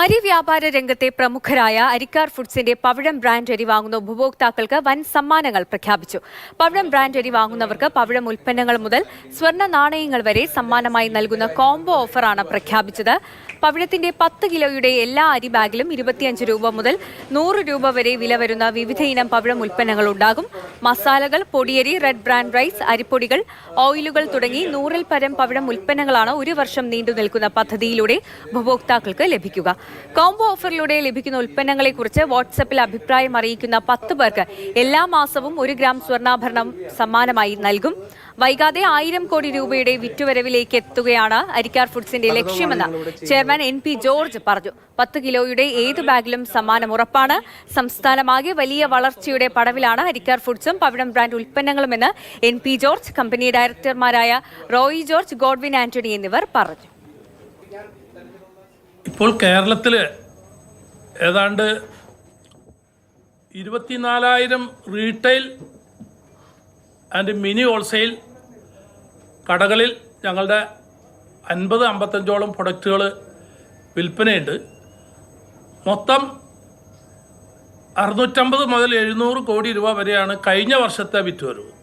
അരി വ്യാപാര രംഗത്തെ പ്രമുഖരായ അരിക്കാർ ഫുഡ്സിന്റെ പവിഴം ബ്രാൻഡ് അരി വാങ്ങുന്ന ഉപഭോക്താക്കൾക്ക് വൻ സമ്മാനങ്ങൾ പ്രഖ്യാപിച്ചു. പവിഴം ബ്രാൻഡ് അരി വാങ്ങുന്നവർക്ക് പവിഴം ഉൽപ്പന്നങ്ങൾ മുതൽ സ്വർണ നാണയങ്ങൾ വരെ സമ്മാനമായി നൽകുന്ന കോംബോ ഓഫറാണ് പ്രഖ്യാപിച്ചത്. പവിഴത്തിന്റെ പത്ത് കിലോയുടെ എല്ലാ അരി ബാഗിലും ഇരുപത്തിയഞ്ച് രൂപ മുതൽ നൂറ് രൂപ വരെ വില വരുന്ന വിവിധ ഇനം പവിഴം ഉൽപ്പന്നങ്ങൾ ഉണ്ടാകും. മസാലകൾ പൊടിയരി റെഡ് ബ്രാൻഡ് റൈസ് അരിപ്പൊടികൾ ഓയിലുകൾ തുടങ്ങി നൂറിൽ പരം പവിഴം ഉൽപ്പന്നങ്ങളാണ് ഒരു വർഷം നീണ്ടു നിൽക്കുന്ന പദ്ധതിയിലൂടെ ഉപഭോക്താക്കൾക്ക് ലഭിക്കുക. കോംബോ ഓഫറിലൂടെ ലഭിക്കുന്ന ഉൽപ്പന്നങ്ങളെക്കുറിച്ച് വാട്സപ്പിൽ അഭിപ്രായം അറിയിക്കുന്ന പത്ത് പേർക്ക് എല്ലാ മാസവും ഒരു ഗ്രാം സ്വർണാഭരണം സമ്മാനമായി നൽകും. വൈകാതെ ആയിരം കോടി രൂപയുടെ വിറ്റുവരവിലേക്ക് എത്തുകയാണ് അരിക്കാർ ഫുഡ്സിന്റെ ലക്ഷ്യമെന്ന് ചെയർമാൻ എൻ പി ജോർജ് പറഞ്ഞു. പത്ത് കിലോയുടെ ഏത് ബാഗിലും സമ്മാനം ഉറപ്പാണ്. സംസ്ഥാനമാകെ വലിയ വളർച്ചയുടെ പടവിലാണ് അരിക്കാർ ഫുഡ്സും പവിടം ബ്രാൻഡ് ഉൽപ്പന്നങ്ങളുമെന്ന് എൻ പി ജോർജ് കമ്പനി ഡയറക്ടർമാരായ റോയി ജോർജ് ഗോഡ്വിൻ ആന്റണി എന്നിവർ പറഞ്ഞു. ഇപ്പോൾ കേരളത്തിൽ ഏതാണ്ട് ഇരുപത്തിനാലായിരം റീറ്റെയിൽ ആൻഡ് മിനി ഹോൾസെയിൽ കടകളിൽ ഞങ്ങളുടെ അൻപത് അമ്പത്തഞ്ചോളം പ്രൊഡക്റ്റുകൾ വിൽപ്പനയുണ്ട്. മൊത്തം അറുന്നൂറ്റമ്പത് മുതൽ എഴുന്നൂറ് കോടി രൂപ വരെയാണ് കഴിഞ്ഞ വർഷത്തെ വിറ്റുവരവ്.